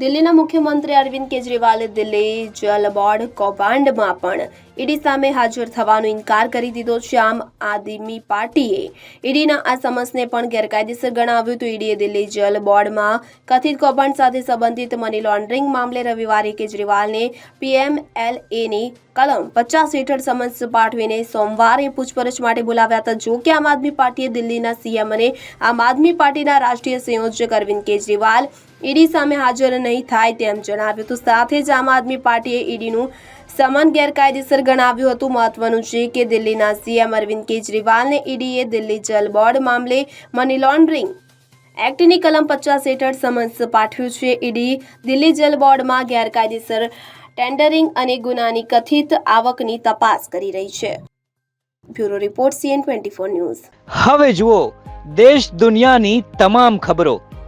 દિલ્હીના મુખ્યમંત્રી અરવિંદ કેજરીવાલે દિલ્હી જલ બોર્ડ કૌભાંડમાં પણ ઈડી સામે હાજર થવાનો ઇનકાર કરી દીધો. છે આમ આદમી પાર્ટીએ ઈડીના આ સમસને પણ ગેરકાયદેસર ગણાવ્યું તો ઈડીએ દિલ્હી જલ બોર્ડમાં કથિત કૌભાંડ સાથે સંબંધિત મની લોન્ડરિંગ મામલે રવિવારે કેજરીવાલને પીએમએલએની કલમ પચાસ હેઠળ સમન્સ પાઠવીને સોમવારે પૂછપરછ માટે બોલાવ્યા હતા. જો કે આમ આદમી પાર્ટીએ દિલ્હીના સીએમ અને આમ આદમી પાર્ટીના રાષ્ટ્રીય સંયોજક અરવિંદ કેજરીવાલ ઈડી સામે હાજર નહીં થાય તેમ જણાવ્યું હતું. સાથે જ આમ આદમી પાર્ટીએ ઈડીનું સમન ગેરકાયદેસર ગણાવ્યું હતું. મહત્વનું છે કે દિલ્હીના સીએમ અરવિંદ કેજરીવાલને ઈડીએ દિલ્હી જલ બોર્ડ મામલે મની લોન્ડરિંગ એક્ટની કલમ પચાસ હેઠળ સમન્સ પાઠવ્યું છે. ઈડી દિલ્હી જલ બોર્ડમાં ગેરકાયદેસર ટેન્ડરિંગ અને ગુનાની કથિત આવકની તપાસ કરી રહી છે. Bureau report CN twenty news. હવે જુઓ, દેશ દુનિયાની તમામ ખબરો.